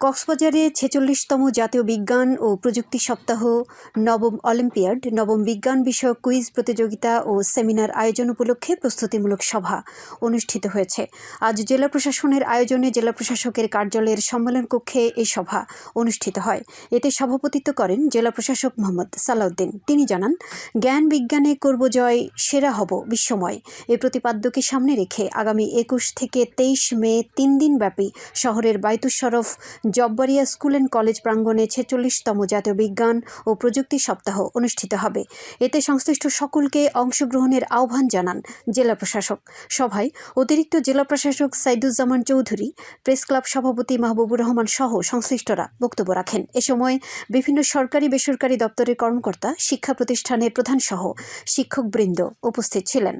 কক্সবাজারে ছেচল্লিশতম জাতীয় বিজ্ঞান ও প্রযুক্তি সপ্তাহ, নবম অলিম্পিয়াড, নবম বিজ্ঞান বিষয়ক কুইজ প্রতিযোগিতা ও সেমিনার আয়োজন উপলক্ষে প্রস্তুতিমূলক সভা অনুষ্ঠিত হয়েছে। আজ জেলা প্রশাসনের আয়োজনে জেলা প্রশাসকের কার্যালয়ের সম্মেলন কক্ষে এই সভা অনুষ্ঠিত হয়। এতে সভাপতিত্ব করেন জেলা প্রশাসক মোহাম্মদ সালাউদ্দিন। তিনি জানান, জ্ঞান বিজ্ঞানে করব জয়, সেরা হব বিশ্বময়। এ প্রতিপাদ্যকে সামনে রেখে আগামী একুশ থেকে তেইশ মে তিন দিন ব্যাপী শহরের Baitush Sharaf Jabbaria school and college প্রাঙ্গণে ছেচল্লিশতম জাতীয় বিজ্ঞান ও প্রযুক্তি সপ্তাহ অনুষ্ঠিত হবে। এতে সংশ্লিষ্ট সকলকে অংশগ্রহণের আহ্বান জানান জেলা প্রশাসক। সভায় অতিরিক্ত জেলা প্রশাসক সাইদুজ্জামান চৌধুরী, প্রেস ক্লাব সভাপতি মাহবুবুর রহমান সহ সংশ্লিষ্টরা বক্তব্য রাখেন। এ সময় বিভিন্ন সরকারি বেসরকারি দপ্তরের কর্মকর্তা, শিক্ষা প্রতিষ্ঠানের প্রধান সহ শিক্ষকবৃন্দ উপস্থিত ছিলেন।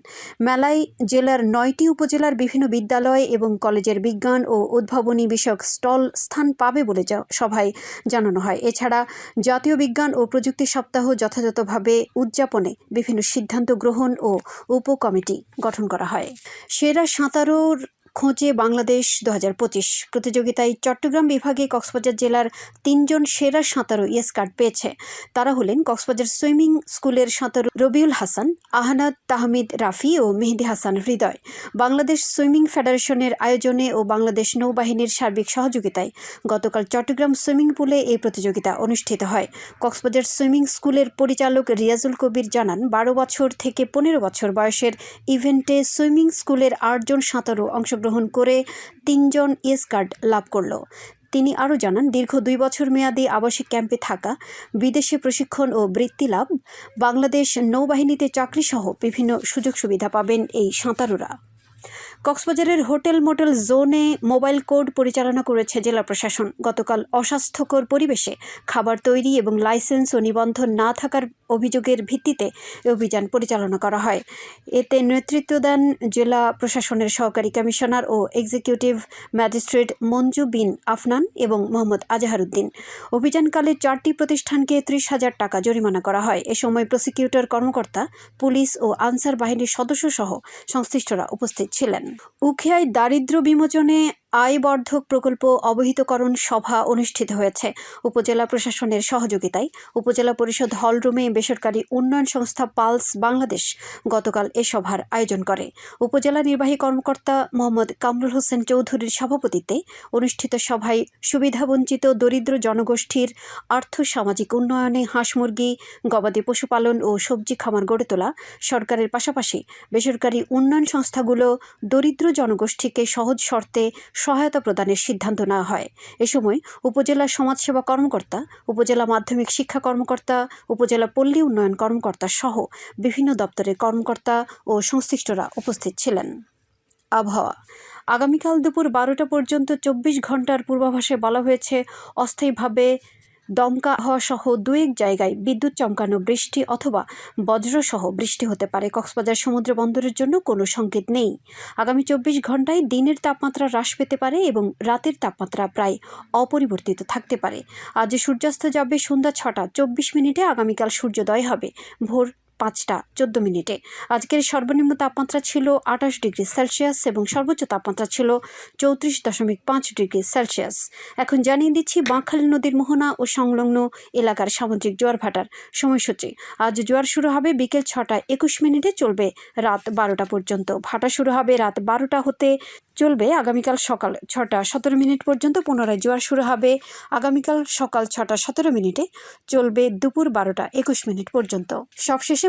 মেলায় জেলার নয়টি উপজেলার বিভিন্ন বিদ্যালয় এবং কলেজের বিজ্ঞান ও উদ্ভাবনী বিষয়ক স্টল স্থান পাবে বলে সভায় জানানো হয়। এছাড়া জাতীয় বিজ্ঞান ও প্রযুক্তি সপ্তাহ যথাযথভাবে উদযাপনে বিভিন্ন সিদ্ধান্ত গ্রহণ ও উপকমিটি গঠন করা হয়। সেরা সাঁতারুর খোঁজে বাংলাদেশ দু হাজার পঁচিশ। প্রতিযোগিতায় চট্টগ্রাম বিভাগে কক্সবাজার জেলার তিনজন সেরা সাঁতারু ইয়েস কার্ড পেয়েছে। তারা হলেন কক্সবাজার সুইমিং স্কুলের সাঁতারু রবিউল হাসান, আহনাদ তাহমিদ রাফি ও মেহেদি হাসান হৃদয়। বাংলাদেশ সুইমিং ফেডারেশনের আয়োজনে ও বাংলাদেশ নৌবাহিনীর সার্বিক সহযোগিতায় গতকাল চট্টগ্রাম সুইমিং পুলে এই প্রতিযোগিতা অনুষ্ঠিত হয়। কক্সবাজার সুইমিং স্কুলের পরিচালক রিয়াজুল কবির জানান, বারো বছর থেকে পনেরো বছর বয়সের ইভেন্টে সুইমিং স্কুলের আটজন সাঁতারু অংশগ্রহণ করে তিনজন ইয়েস কার্ড লাভ করল। তিনি আরও জানান, দীর্ঘ দুই বছর মেয়াদী আবাসিক ক্যাম্পে থাকা, বিদেশে প্রশিক্ষণ ও বৃত্তি লাভ, বাংলাদেশ নৌবাহিনীতে চাকরিসহ বিভিন্ন সুযোগ সুবিধা পাবেন এই সাঁতারুরা। কক্সবাজারের হোটেল মোটেল জোনে মোবাইল কোড পরিচালনা করেছে জেলা প্রশাসন। গতকাল অস্বাস্থ্যকর পরিবেশে খাবার তৈরি এবং লাইসেন্স ও নিবন্ধন না থাকার অভিযোগের ভিত্তিতে অভিযান পরিচালনা করা হয়। এতে নেতৃত্ব দেন জেলা প্রশাসনের সহকারী কমিশনার ও এক্সিকিউটিভ ম্যাজিস্ট্রেট মঞ্জু বিন আফনান এবং মোহাম্মদ আজাহারুদ্দিন অভিযানকালে চারটি প্রতিষ্ঠানকে ত্রিশ হাজার টাকা জরিমানা করা হয়। এ সময় প্রসিকিউটর কর্মকর্তা, পুলিশ ও আনসার বাহিনীর সদস্যসহ সংশ্লিষ্টরা উপস্থিত ছিলেন। উখিয়ায় দারিদ্র্য বিমোচনে আয়বর্ধক প্রকল্প অবহিতকরণ সভা অনুষ্ঠিত হয়েছে। উপজেলা প্রশাসনের সহযোগিতায় উপজেলা পরিষদ হলরুমে বেসরকারি উন্নয়ন সংস্থা পালস বাংলাদেশ গতকাল এ সভার আয়োজন করে। উপজেলা নির্বাহী কর্মকর্তা মোহাম্মদ কামরুল হোসেন চৌধুরীর সভাপতিত্বে অনুষ্ঠিত সভায় সুবিধাবঞ্চিত দরিদ্র জনগোষ্ঠীর আর্থ সামাজিক উন্নয়নে হাঁস মুরগি, গবাদি পশুপালন ও সবজি খামার গড়ে তোলা, সরকারের পাশাপাশি বেসরকারি উন্নয়ন সংস্থাগুলো দরিদ্র জনগোষ্ঠীকে সহজ শর্তে সহায়তা প্রদানের সিদ্ধান্ত নেওয়া হয়। এ সময় উপজেলা সমাজসেবা কর্মকর্তা, উপজেলা মাধ্যমিক শিক্ষা কর্মকর্তা, উপজেলা পল্লী উন্নয়ন কর্মকর্তা সহ বিভিন্ন দপ্তরের কর্মকর্তা ও সংশ্লিষ্টরা উপস্থিত ছিলেন। আবহাওয়া। আগামীকাল দুপুর বারোটা পর্যন্ত চব্বিশ ঘণ্টার পূর্বাভাসে বলা হয়েছে, অস্থায়ীভাবে দমকা হওয়া সহ দু এক জায়গায় বিদ্যুৎ চমকানো বৃষ্টি অথবা বজ্রসহ বৃষ্টি হতে পারে। কক্সবাজার সমুদ্র বন্দরের জন্য কোনো সংকেত নেই। আগামী চব্বিশ ঘন্টায় দিনের তাপমাত্রা হ্রাস পেতে পারে এবং রাতের তাপমাত্রা প্রায় অপরিবর্তিত থাকতে পারে। আজ সূর্যাস্ত যাবে সন্ধ্যা ছটা চব্বিশ মিনিটে। আগামীকাল সূর্যোদয় হবে। ভোর পাঁচটা, চোদ্দ মিনিটে। আজকের সর্বনিম্ন তাপমাত্রা ছিল আঠাশ ডিগ্রি সেলসিয়াস এবং সর্বোচ্চ তাপমাত্রা ছিল চৌত্রিশ দশমিক পাঁচ ডিগ্রি সেলসিয়াস। এখন জানিয়ে দিচ্ছি বাঁকখালী নদীর মোহনা ও সংলগ্ন এলাকার সামুদ্রিক জোয়ার ভাটার সময়সূচি। আজ জোয়ার শুরু হবে বিকেল ছটা একুশ মিনিটে চলবে রাত বারোটা পর্যন্ত। ভাটা শুরু হবে রাত বারোটা হতে চলবে আগামীকাল সকাল ছটা সতেরো মিনিট পর্যন্ত। পুনরায় জোয়ার শুরু হবে আগামীকাল সকাল ছটা সতেরো মিনিটে। চলবে দুপুর বারোটা একুশ মিনিট পর্যন্ত। সবশেষে